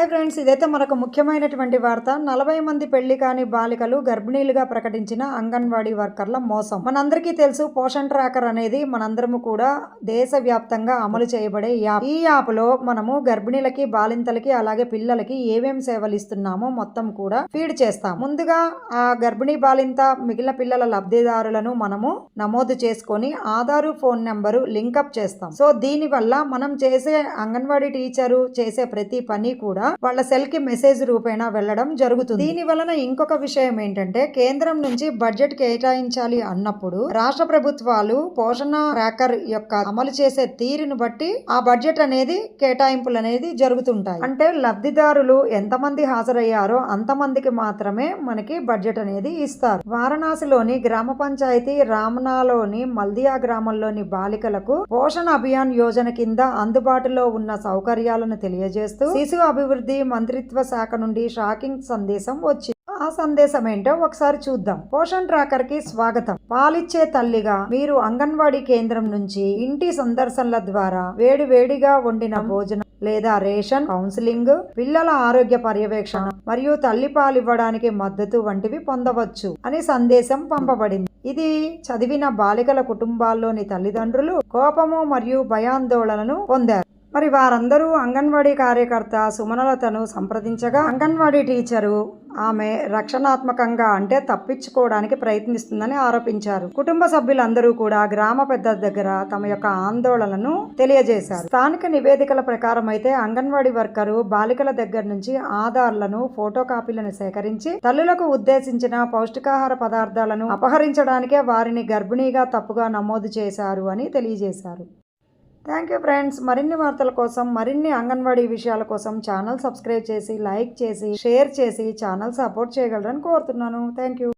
Hi friends ఇదైతే మరొక ముఖ్యమైనటువంటి వార్త. నలభై మంది పెళ్ళి కాని బాలికలు గర్భిణీలుగా ప్రకటించిన అంగన్వాడీ వర్కర్ల మోసం. మనందరికీ తెలుసు పోషన్ ట్రాకర్ అనేది మనందరము కూడా దేశవ్యాప్తంగా అమలు చేయబడే యాప్. ఈ యాప్లో మనము గర్భిణీలకి బాలింతలకి అలాగే పిల్లలకి ఏమేం సేవలు ఇస్తున్నామో మొత్తం కూడా ఫీడ్ చేస్తాం. ముందుగా ఆ గర్భిణీ బాలింత మిగిలిన పిల్లల లబ్ధిదారులను మనము నమోదు చేసుకొని Aadhaar phone number link up చేస్తాం. సో దీనివల్ల మనం చేసే అంగన్వాడీ టీచరు చేసే ప్రతి పని కూడా వాళ్ళ సెల్కి మెసేజ్ రూపేణా వెళ్ళడం జరుగుతుంది. దీని వలన ఇంకొక విషయం ఏంటంటే కేంద్రం నుంచి బడ్జెట్ కేటాయించాలి అన్నప్పుడు రాష్ట్ర ప్రభుత్వాలు పోషణ ట్రాకర్ యొక్క అమలు చేసే తీరును బట్టి ఆ బడ్జెట్ అనేది కేటాయింపులు అనేది జరుగుతుంటాయి. అంటే లబ్ధిదారులు ఎంతమంది హాజరయ్యారో అంతమందికి మాత్రమే మనకి బడ్జెట్ అనేది ఇస్తారు. వారణాసిలోని గ్రామ పంచాయతీ రామనాలోని మల్దియా గ్రామంలోని బాలికలకు పోషణ అభియాన్ యోజన కింద అందుబాటులో ఉన్న సౌకర్యాలను తెలియజేస్తూ శిశు అభివృద్ధి మంత్రిత్వ శాఖ నుండి షాకింగ్ సందేశం వచ్చింది. ఆ సందేశం ఏంటో ఒకసారి చూద్దాం. పోషన్ ట్రాకర్కి స్వాగతం. పాలిచ్చే తల్లిగా మీరు అంగన్వాడీ కేంద్రం నుంచి ఇంటి సందర్శనల ద్వారా వేడి వేడిగా వండిన భోజనం లేదా రేషన్ కౌన్సిలింగ్ పిల్లల ఆరోగ్య పర్యవేక్షణ మరియు తల్లి పాలివ్వడానికి మద్దతు వంటివి పొందవచ్చు అని సందేశం పంపబడింది. ఇది చదివిన బాలికల కుటుంబాల్లోని తల్లిదండ్రులు కోపము మరియు భయాందోళనను పొందారు. మరి వారందరూ అంగన్వాడీ కార్యకర్త సుమనలతను సంప్రదించగా అంగన్వాడీ టీచరు ఆమె రక్షణాత్మకంగా అంటే తప్పించుకోవడానికి ప్రయత్నిస్తుందని ఆరోపించారు. కుటుంబ సభ్యులందరూ కూడా గ్రామ పెద్ద దగ్గర తమ యొక్క ఆందోళనను తెలియజేశారు. స్థానిక నివేదికల ప్రకారం అయితే అంగన్వాడీ వర్కరు బాలికల దగ్గర నుంచి ఆధార్లను ఫోటో కాపీలను సేకరించి తల్లులకు ఉద్దేశించిన పౌష్టికాహార పదార్థాలను అపహరించడానికే వారిని గర్భిణీగా తప్పుగా నమోదు చేశారు అని తెలియజేశారు. థ్యాంక్ యూ ఫ్రెండ్స్ మరిన్ని వార్తల కోసం మరిన్ని అంగన్వాడీ విషయాల కోసం ఛానల్ సబ్స్క్రైబ్ చేసి లైక్ చేసి షేర్ చేసి ఛానల్ సపోర్ట్ చేయగలరని కోరుతున్నాను. Thank you